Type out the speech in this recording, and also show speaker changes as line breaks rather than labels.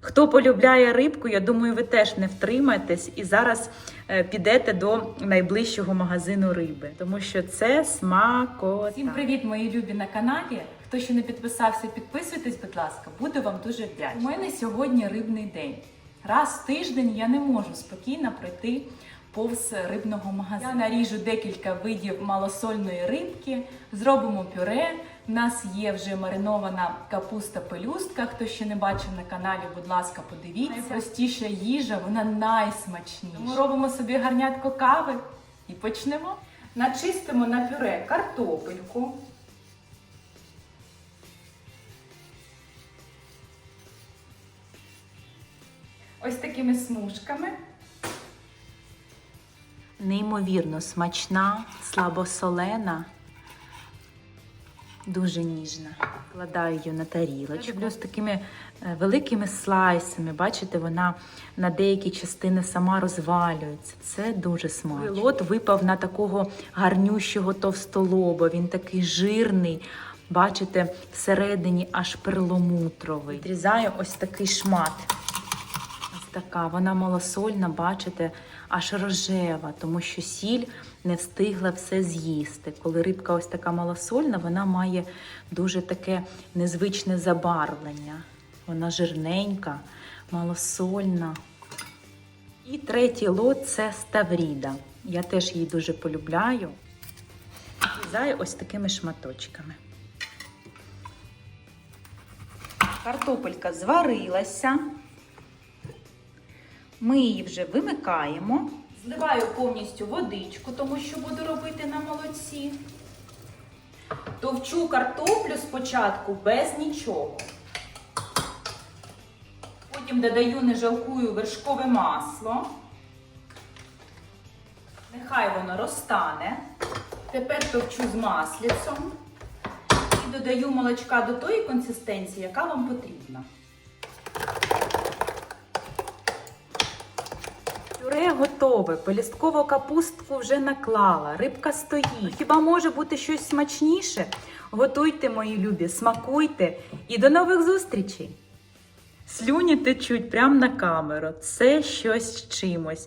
Хто полюбляє рибку, я думаю, ви теж не втримаєтесь і зараз е, підете до найближчого магазину риби, тому що це смакота.
Всім привіт, мої любі на каналі. Хто ще не підписався, підписуйтесь, будь ласка, буду вам дуже вдячна. У мене сьогодні рибний день. Раз в тиждень я не можу спокійно пройти повз рибного магазину. Я наріжу декілька видів малосольної рибки, зробимо пюре. У нас є вже маринована капуста пелюстка. Хто ще не бачив на каналі, будь ласка, подивіться. Найпростіша їжа, вона найсмачніша. Тому робимо собі гарнятко кави і почнемо. Начистимо на пюре картопельку. Ось такими смужками.
Неймовірно смачна, слабосолена, дуже ніжна. Кладаю її на тарілочку. Люблю з такими е, великими слайсами. Бачите, вона на деякі частини сама розвалюється. Це дуже смачно. Лот випав на такого гарнющого товстолоба. Він такий жирний. Бачите, всередині аж перламутровий. Відрізаю ось такий шмат. Ось така, вона малосольна, бачите, аж рожева, тому що сіль не встигла все з'їсти. Коли рибка ось така малосольна, вона має дуже таке незвичне забарвлення. Вона жирненька, малосольна. І третій лот це ставріда. Я теж її дуже полюбляю. Різаю ось такими шматочками. Картопелька зварилася. Ми її вже вимикаємо. Зливаю повністю водичку, тому що буду робити на молоці. Товчу картоплю спочатку без нічого. Потім додаю, не жалкую, вершкове масло. Нехай воно розтане. Тепер товчу з маслицем і додаю молочка до тої консистенції, яка вам потрібна. Готове, полісткову капустку вже наклала, рибка стоїть. Хіба може бути щось смачніше? Готуйте, мої любі, смакуйте і до нових зустрічей! Слюні течуть прямо на камеру. Це щось з чимось.